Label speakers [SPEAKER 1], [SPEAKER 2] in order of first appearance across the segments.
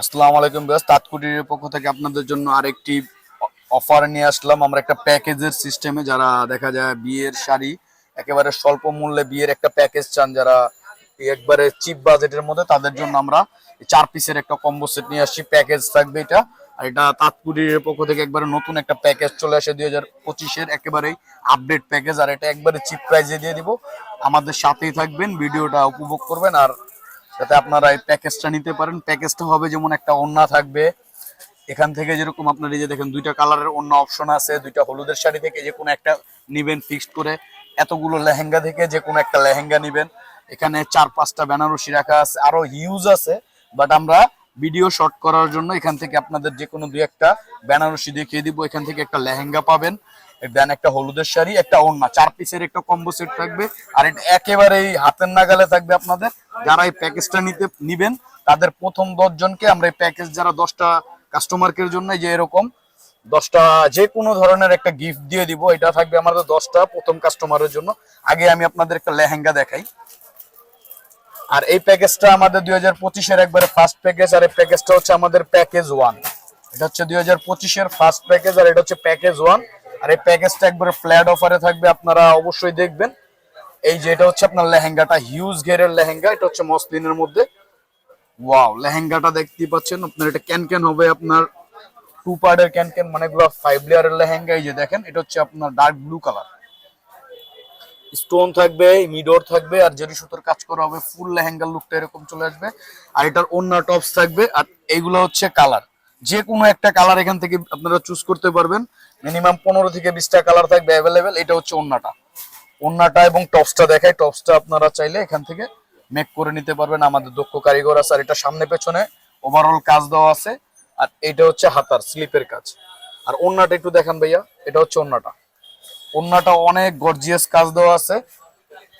[SPEAKER 1] আসসালামু আলাইকুম বেস তাৎকুটির পক্ষ থেকে আপনাদের জন্য আরেকটি অফার নিয়ে আসলাম। আমরা একটা প্যাকেজের সিস্টেমে যারা দেখা যায় বিয়ের শাড়ি, একেবারে স্বল্প মূল্যে বিয়ের একটা প্যাকেজ চান, যারা একবারে চিপ বাজেটের মধ্যে, তাদের জন্য আমরা চার পিসের একটা কম্বো সেট নিয়ে আসছি। প্যাকেজ থাকবে এটা। আর এটা তাৎকুটির পক্ষ থেকে একবারে নতুন একটা প্যাকেজ চলে আসে দুই হাজার পঁচিশের একেবারেই আপডেট প্যাকেজ। আর এটা একবারে চিপ প্রাইজে দিয়ে দিব। আমাদের সাথেই থাকবেন, ভিডিওটা উপভোগ করবেন। আর যাতে আপনারা এই প্যাকেজটা নিতে পারেন। প্যাকেজটা হবে যেমন একটা ওন্না থাকবে। এখান থেকে যেরকম আপনার এই যে দেখেন, দুইটা কালারের অন্য অপশন আছে, দুইটা হলুদের শাড়ি থেকে যে কোনো একটা নিবেন ফিক্সড করে। এতগুলো লেহেঙ্গা থেকে যে কোনো একটা লেহেঙ্গা নিবেন। এখানে চার পাঁচটা বেনারসি রাখা আছে। আরও হিউজ আছে বাট আমরা ভিডিও শর্ট করার জন্য এখান থেকে আপনাদের যে কোনো দুই একটা বেনারসি দেখিয়ে দিব। এখান থেকে একটা লেহেঙ্গা পাবেন দেন একটা হলুদের শাড়ি, একটা ওড়না। চার পিসের একটা কম্বো সেট থাকবে। আর এটা একেবারেই হাতের নাগালে থাকবে আপনাদের। যারা এই প্যাকেজটা নিতে, নিবেন, তাদের প্রথম জনকে আমরা এই প্যাকেজ যারা দশটা কাস্টমারকের জন্য যে এরকম, দশটা যে কোনো ধরনের একটা গিফট দিয়ে দিব, এটা থাকবে আমাদের দশটা প্রথম কাস্টমারের জন্য। আগে আমি আপনাদের একটা লেহেঙ্গা দেখাই। আর এই প্যাকেজটা আমাদের দুই হাজার পঁচিশের একবারে ফার্স্ট প্যাকেজ আর এই প্যাকেজটা হচ্ছে আমাদের প্যাকেজ ওয়ান এটা হচ্ছে দুই হাজার পঁচিশের ফার্স্ট প্যাকেজ আর এটা হচ্ছে প্যাকেজ ওয়ান আর এই প্যাকেজটা একবারে ফ্ল্যাট অফারে থাকবে, আপনারা অবশ্যই দেখবেন। এই যে এটা হচ্ছে আপনার লেহেঙ্গাটা হিউজ ঘেরের লেহেঙ্গা, এটা হচ্ছে মসলিনের মধ্যে। ওয়াও লেহেঙ্গাটা দেখতেই পাচ্ছেন, আপনার এটা ক্যান ক্যান হবে আপনার টু পার্টের ক্যান ক্যান মানে গুলো ফাইভ লেয়ারের লেহেঙ্গা, এই যে দেখেন, এটা হচ্ছে আপনার ডার্ক ব্লু কালার স্টোন থাকবে মিডোর থাকবে, আর জেরি সুতোর কাজ করা হবে ফুল লেহেঙ্গার লুকটা এরকম চলে আসবে। আর এটার অন্য টপস থাকবে, আর এইগুলো হচ্ছে কালার যে কোনো একটা কালার এখান থেকে আপনারা চুজ করতে পারবেন। মিনিমাম পনেরো থেকে বিশটা কালার থাকবে অ্যাভেলেবেল এটা হচ্ছে অন্যটা অন্যটা এবং টপসটা দেখায় টপসটা আপনারা চাইলে এখান থেকে মেক করে নিতে পারবেন। আমাদের দক্ষ কারিগর আছে আর এটা সামনে পেছনে ওভারঅল কাজ দেওয়া আছে। আর এটা হচ্ছে হাতার স্লিপের কাজ। আর অন্যটা একটু দেখান ভাইয়া। এটা হচ্ছে অন্যটা অন্যটা অনেক গর্জিয়াস কাজ দেওয়া আছে।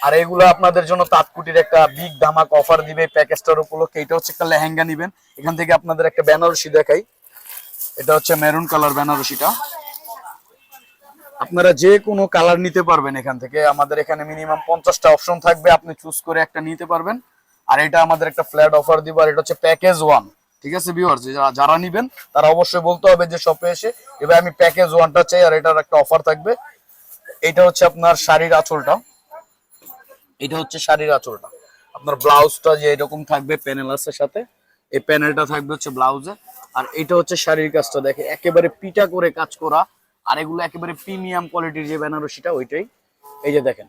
[SPEAKER 1] আর এগুলো আপনাদের জন্য তাৎকুটির একটা বিগ ধামাক অফার দিবে প্যাকেজটার উপলক্ষে। এটা হচ্ছে একটা লেহেঙ্গা নিবেন। এখান থেকে আপনাদের একটা বেনারসি দেখাই। এটা হচ্ছে মেরুন কালার বেনারসিটা। আপনারা যে কোনো কালার নিতে পারবেন এখান থেকে। আমাদের এখানে মিনিমাম পঞ্চাশটা অপশন থাকবে, আপনি চুজ করে একটা নিতে পারবেন। আর এটা আমাদের একটা ফ্ল্যাট অফার দিব, আর এটা হচ্ছে প্যাকেজ ওয়ান ঠিক আছে ভিউয়ার্স যারা নিবেন, তারা অবশ্যই বলতে হবে যে শপে এসে, এবার আমি প্যাকেজ ওয়ানটা চাই, আর এটার একটা অফার থাকবে। এটা হচ্ছে আপনার শাড়ির আঁচলটা। এটা হচ্ছে শাড়ির আঁচলটা। আপনার ব্লাউজটা যে এরকম থাকবে প্যানেলাসের সাথে, এই প্যানেলটা থাকবে হচ্ছে ব্লাউজে। আর এটা হচ্ছে শাড়ির কাজটা, দেখে একেবারে পিটা করে কাজ করা আর এগুলো একেবারে প্রিমিয়াম কোয়ালিটির যে বেনারসিটা, ওইটাই। এই যে দেখেন,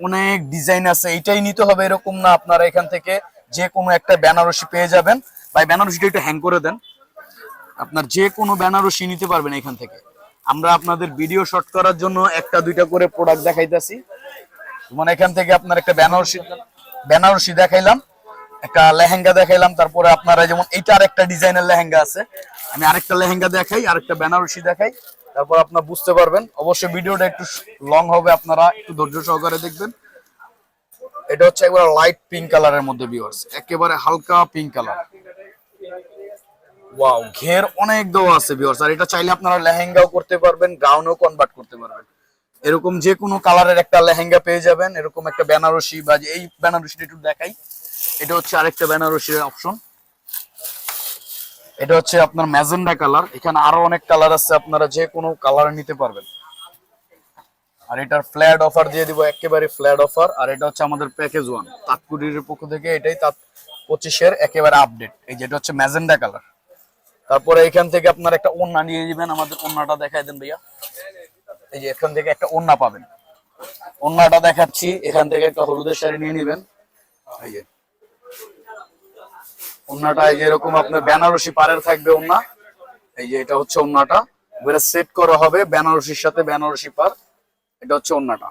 [SPEAKER 1] অনেক ডিজাইন আছে, এইটাই নিতে হবে এরকম না। আপনারা এখান থেকে যে কোনো একটা বেনারসি পেয়ে যাবেন। ভাই, বেনারসিটা একটু হ্যাং করে দেন। আপনার যে কোনো বেনারসি নিতে পারবেন এখান থেকে। আমরা আপনাদের ভিডিও শট করার জন্য একটা, দুইটা করে প্রোডাক্ট দেখাইতেছি। মানে এখান থেকে আপনার একটা বেনারসি বেনারসি দেখাইলাম, একটা লেহেঙ্গা দেখাইলাম, তারপরে আপনারা যেমন এইটা আরেকটা ডিজাইনের লেহেঙ্গা আছে। আমি আরেকটা লেহেঙ্গা দেখাই, আরেকটা বেনারসি দেখাই। তারপর আপনারা বুঝতে পারবেন। অবশ্যই ভিডিওটা একটু লং হবে, আপনারা একটু ধৈর্য সহকারে দেখবেন। এটা হচ্ছে একবার লাইট পিঙ্ক কালারের মধ্যে ভিউয়ার্স একেবারে হালকা পিঙ্ক কালার ওয়াও ঘের অনেক দেওয়া আছে ভিউয়ার্স আর এটা চাইলে আপনারা লেহেঙ্গাও করতে পারবেন গাউনও কনভার্ট করতে পারবেন। এরকম যে কোনো কালারের একটা লেহেঙ্গা পেয়ে যাবেন। এরকম একটা বেনারসি বা এই বেনারসিটা একটু দেখাই। এটা হচ্ছে আরেকটা বেনারসির অপশন এটা হচ্ছে আপনার ম্যাজেন্ডা কালার। এখানে আরও অনেক কালার আছে, আপনারা যে কোনো কালার নিতে পারবেন। আর এটার ফ্ল্যাট অফার দিয়ে দিব, একেবারে ফ্ল্যাট অফার আর এটা হচ্ছে আমাদের প্যাকেজ ওয়ান তাৎকুটির পক্ষ থেকে এটাই তাৎ পঁচিশের একেবারে আপডেট এই যেটা হচ্ছে ম্যাজেন্ডা কালার। তারপরে এখান থেকে আপনার একটা ওন্না নিয়ে যাবেন আমাদের ওন্নাটা দেখাই দেন ভাইয়া। এই যে এখান থেকে একটা ওন্না পাবেন। ওন্নাটা দেখাচ্ছি, এখান থেকে একটা হলুদের শাড়ি নিয়ে নেবেন। এই যে। ওন্নাটা এরকম আপনার বেনারসি পাড়ের থাকবে ওন্না। এই যে এটা হচ্ছে ওন্নাটা। এবারে সেট করা হবে বেনারসির সাথে বেনারসি পার এটা হচ্ছে ওন্নাটা।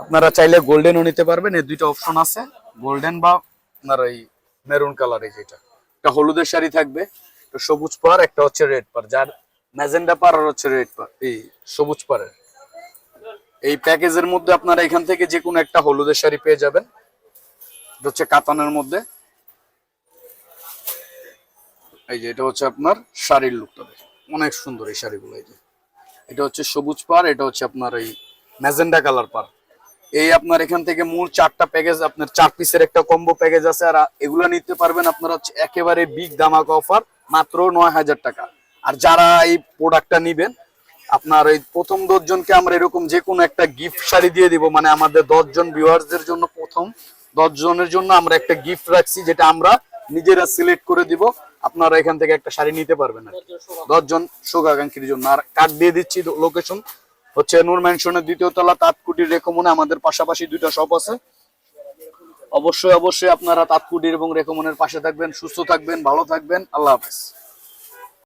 [SPEAKER 1] আপনারা চাইলে গোল্ডেনও নিতে পারবেন, এই দুইটা অপশন আছে। গোল্ডেন বা আপনার এই মেরুন কালার এই যেটা একটা হলুদের শাড়ি থাকবে, একটা সবুজ পার একটা হচ্ছে রেড পার যার ম্যাজেন্ডা পার আর হচ্ছে রেড পার এই সবুজ পারের এই প্যাকেজের মধ্যে আপনারা এখান থেকে যে কোনো একটা হলুদের শাড়ি পেয়ে যাবেন। এটা হচ্ছে কাতানের মধ্যে। এই যে, এটা হচ্ছে আপনার শাড়ির লুকটা দেখুন। অনেক সুন্দর এই শাড়িগুলো, এই যে। এটা হচ্ছে সবুজ পার এটা হচ্ছে আপনার এই ম্যাজেন্ডা কালার পার এই আপনার এখান থেকে মূল চারটা প্যাকেজ আপনার চার পিসের একটা কম্বো প্যাকেজ আছে, আর এগুলো নিতে পারবেন আপনার হচ্ছে একেবারে বিগ দামাক অফার মাত্র নয় হাজার টাকা। আর যারা এই প্রোডাক্টটা নিবেন, আপনার ওই প্রথম দশ জনকে আমরা এরকম যে কোনো একটা গিফট শাড়ি দিয়ে দিব মানে আমাদের দশ জন ভিউয়ার্সদের জন্য প্রথম। দশ জনের জন্য আমরা একটা গিফট রাখছি, যেটা আমরা নিজেরা সিলেক্ট করে দিব। আপনারা এখান থেকে একটা শাড়ি নিতে পারবেন দশজন। দশ জন্য। আর কার্ড দিয়ে দিচ্ছি লোকেশন হচ্ছে নূর ম্যানশনের দ্বিতীয় তলা, তাঁতকুটির রেকমনে আমাদের পাশাপাশি দুইটা শপ আছে। অবশ্যই অবশ্যই আপনারা তাঁতকুটির এবং রেকমনের পাশে থাকবেন, সুস্থ থাকবেন, ভালো থাকবেন। আল্লাহ হাফেজ।